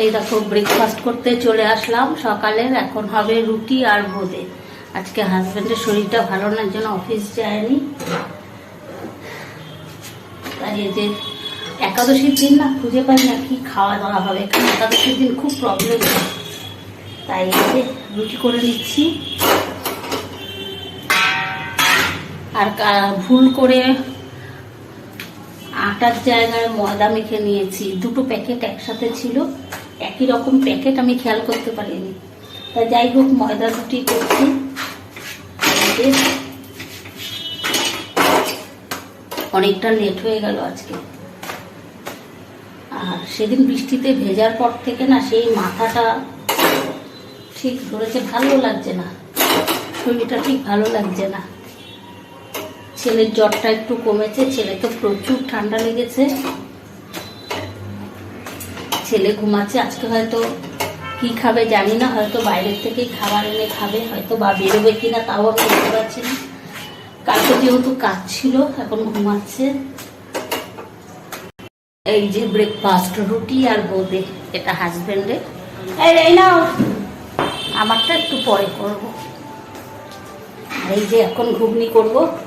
এই দেখো ব্রেকফাস্ট করতে চলে আসলাম সকালের, এখন হবে রুটি আর বোঁদে আজকে হাজব্যান্ডের শরীরটা ভালো না জন্য অফিস যায়নি। তাই এই যে একাদশীর দিন না, খুঁজে পাই না কি খাওয়া দাওয়া হবে। একাদশীর দিন খুব প্রবলেম তাই যে রুটি করে নিচ্ছি। আর ভুল করে আটার জায়গায় ময়দা মেখে নিয়েছি। দুটো প্যাকেট একসাথে ছিল। একই রকম প্যাকেট আমি খেয়াল করতে পারিনি। তা যাই হোক, ময়দা রুটি করছি। অনেকটা লেট হয়ে গেল আজকে। আর সেদিন বৃষ্টিতে ভেজার পর থেকে না সেই মাথাটা ঠিক ধরেছে, ভালো লাগছে না। শরীরটা ঠিক ভালো লাগছে না। ছেলের জ্বরটা একটু কমেছে, ছেলে তো প্রচুর ঠান্ডা লেগেছে। ছেলে ঘুমাচ্ছে, আজকে হয়তো কি খাবে জানি না, হয়তো বাইরের থেকেই খাবার এনে খাবে, হয়তো বা বেরোবে কিনা তাও আমি বুঝতে পারছি না। কালকে যেহেতু কাজ ছিল, এখন ঘুমাচ্ছে। এই যে ব্রেকফাস্ট রুটি আর বোঁদে, এটা হাজবেন্ডের এই নাও, আমারটা একটু পরে করব। এই যে এখন ঘুগনি করব।